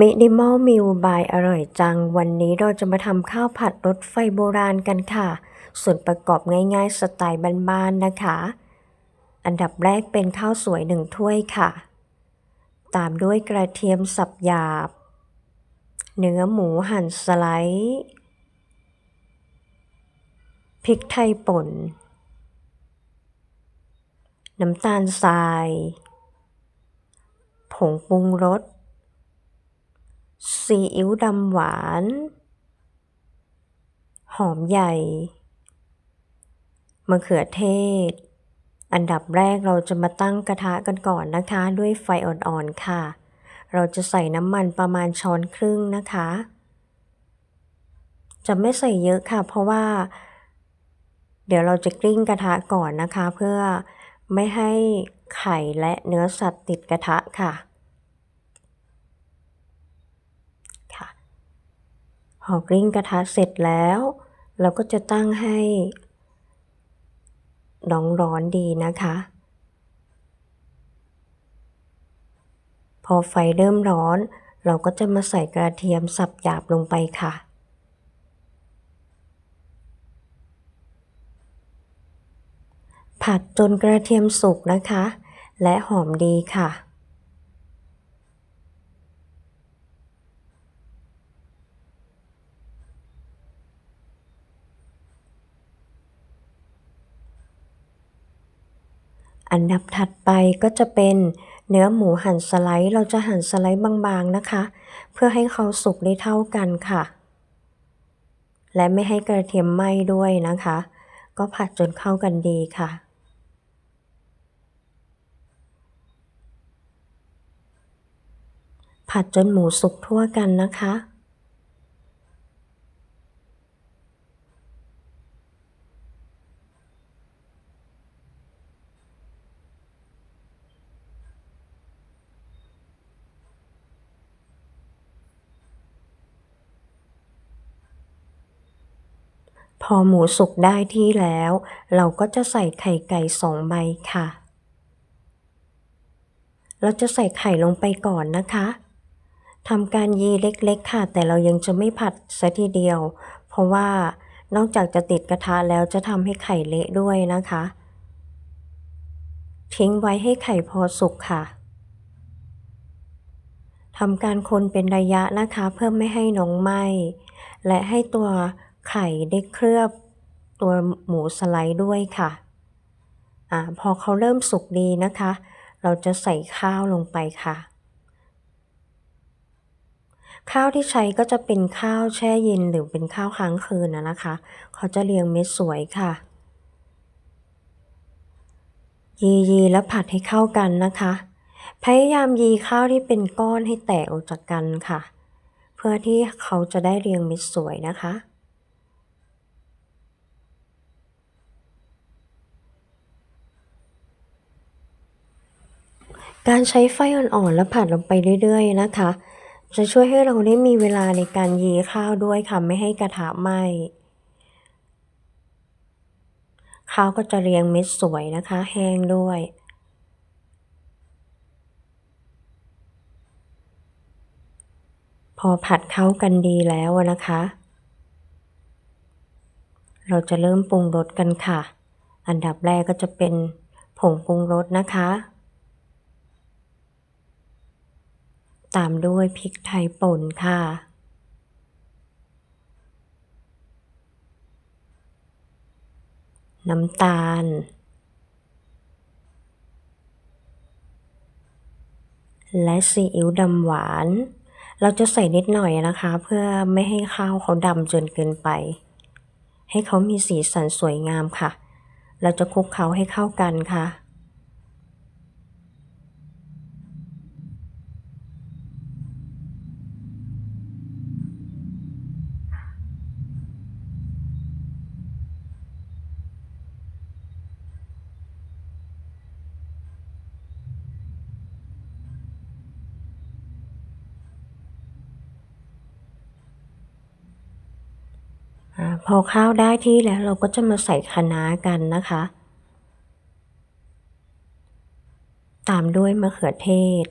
Minimal Meal by อร่อยจัง วันนี้เราจะมาทำข้าวผัดรสไฟโบราณกันค่ะ ส่วนประกอบง่ายๆ สไตล์บ้านๆนะคะ อันดับแรกเป็นข้าวสวยหนึ่งถ้วยค่ะ ตามด้วยกระเทียมสับหยาบ เนื้อหมูหั่นสไลด์พริกไทยป่น น้ำตาลทราย ผงปรุงรส ซีอิ๊วดำหวาน หอมใหญ่มะเขือเทศ อันดับแรกเราจะมาตั้งกระทะกันก่อนนะคะ ด้วยไฟอ่อนๆค่ะ เราจะใส่น้ำมันประมาณช้อนครึ่งนะคะ จะไม่ใส่เยอะค่ะ เพราะว่า เดี๋ยวเราจะกลิ้งกระทะก่อนนะคะ เพื่อไม่ให้ไข่และเนื้อสัตว์ติดกระทะค่ะค่ะ พอกลิ้งกระทะเสร็จแล้ว เราก็จะตั้งให้น้องร้อนดีนะคะ พอไฟเริ่มร้อน เราก็จะมาใส่กระเทียมสับหยาบลงไปค่ะ ผัดจนกระเทียมสุกนะคะ และหอมดีค่ะ อันดับถัดไปก็จะเป็นเนื้อหมูหั่นสไลด์ เราจะหั่นสไลด์บางๆนะคะ เพื่อให้เขาสุกได้เท่ากันค่ะ และไม่ให้กระเทียมไหม้ด้วยนะคะ ก็ผัดจนเข้ากันดีค่ะผัดจนหมูสุกทั่วกันนะคะ พอหมูสุกได้ที่แล้ว เราก็จะใส่ไข่ไก่สองใบค่ะ เราจะใส่ไข่ลงไปก่อนนะคะทำการยีเล็กๆค่ะ แต่เรายังจะไม่ผัดซะทีเดียว เพราะว่านอกจากจะติดกระทะแล้วจะทำให้ไข่เละด้วยนะคะ ทิ้งไว้ให้ไข่พอสุกค่ะทำการคนเป็นระยะนะคะ เพื่อไม่ให้น้องไหมและให้ตัว ไข่ได้เคลือบตัวหมูสไลด์ด้วยค่ะอ่าพอเขาเริ่มสุกดีนะคะ เราจะใส่ข้าวลงไปค่ะ ข้าวที่ใช้ก็จะเป็นข้าวแช่เย็นหรือเป็นข้าวค้างคืนนะนะคะ เขาจะเรียงเม็ดสวยค่ะยียีแล้วผัดให้เข้ากันนะคะ พยายามยีข้าวที่เป็นก้อนให้แตกออกจากกันค่ะ เพื่อที่เขาจะได้เรียงเม็ดสวยนะคะ การใช้ไฟอ่อนๆ และผัดลงไปเรื่อยๆ นะคะ จะช่วยให้เราได้มีเวลาในการยีข้าวด้วยค่ะ ไม่ให้กระทะไหม้ ข้าวก็จะเรียงเม็ดสวยนะคะ แห้งด้วยพอผัดเข้ากันดีแล้วนะคะ เราจะเริ่มปรุงรสกันค่ะ อันดับแรกก็จะเป็นผงปรุงรสนะคะ ตามด้วยพริกไทยป่นค่ะ น้ำตาล และซีอิ๊วดำหวาน เราจะใส่นิดหน่อยนะคะ เพื่อไม่ให้ข้าวเขาดำจนเกินไป ให้เขามีสีสันสวยงามค่ะ เราจะคลุกเคล้าให้เข้ากันค่ะ พอข้าวได้ที่แล้วเราก็จะมาใส่คะน้ากันนะคะ ตามด้วยมะเขือเทศ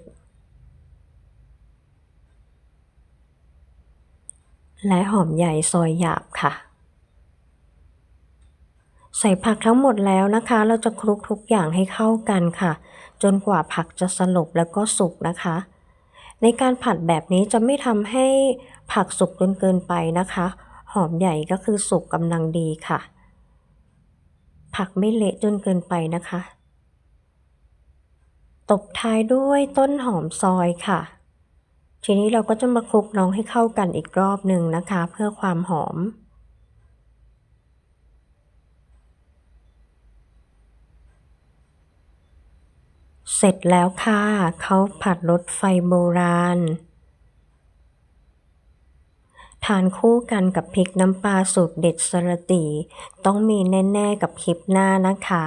และหอมใหญ่ซอยหยาบค่ะ ใส่ผักทั้งหมดแล้วนะคะ เราจะคลุกทุกอย่างให้เข้ากันค่ะ จนกว่าผักจะสลบแล้วก็สุกนะคะในการผัดแบบนี้จะไม่ทำให้ผักสุกจนเกินไปนะคะ หอมใหญ่ก็คือสุกกำลังดีค่ะ ผักไม่เละจนเกินไปนะคะ ตบท้ายด้วยต้นหอมซอยค่ะ ทีนี้เราก็จะมาคลุกน้องให้เข้ากันอีกรอบหนึ่งนะคะ เพื่อความหอมเสร็จแล้วค่ะ เขาผัดรสไฟโบราณานคู่กันกับพริกน้ำปลาสูตรเด็ดสระตี ต้องมีแน่ๆกับคลิปหน้านะคะ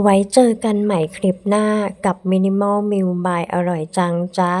ไว้เจอกันใหม่คลิปหน้ากับ Minimal Meal by อร่อยจังจ้า